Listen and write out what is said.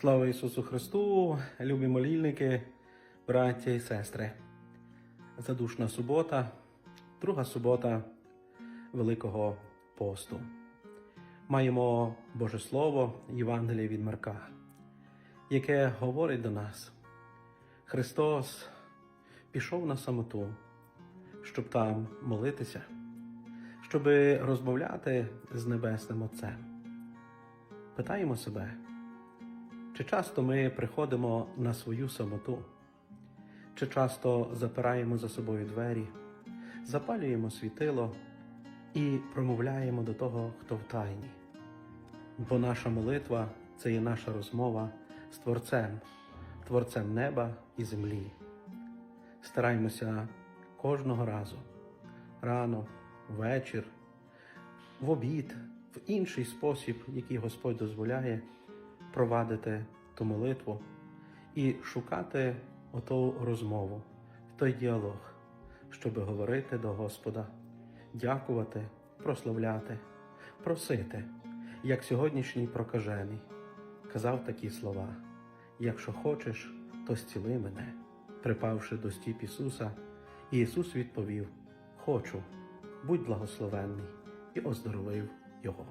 Слава Ісусу Христу, любі молільники, браття і сестри. Задушна субота, друга субота Великого посту. Маємо Боже Слово, Євангеліє від Марка, яке говорить до нас: Христос пішов на самоту, щоб там молитися, щоб розмовляти з Небесним Отцем. Питаємо себе. Чи часто ми приходимо на свою самоту? Чи часто запираємо за собою двері, запалюємо світило і промовляємо до того, хто в тайні? Бо наша молитва це є наша розмова з Творцем, Творцем неба і землі. Стараймося кожного разу, рано, вечір, в обід, в інший спосіб, який Господь дозволяє провадити ту молитву і шукати оту розмову, той діалог, щоби говорити до Господа, дякувати, прославляти, просити, як сьогоднішній прокажений казав такі слова: якщо хочеш, то зціли мене, припавши до стіп Ісуса, Ісус відповів: Хочу, будь благословенний, і оздоровив його.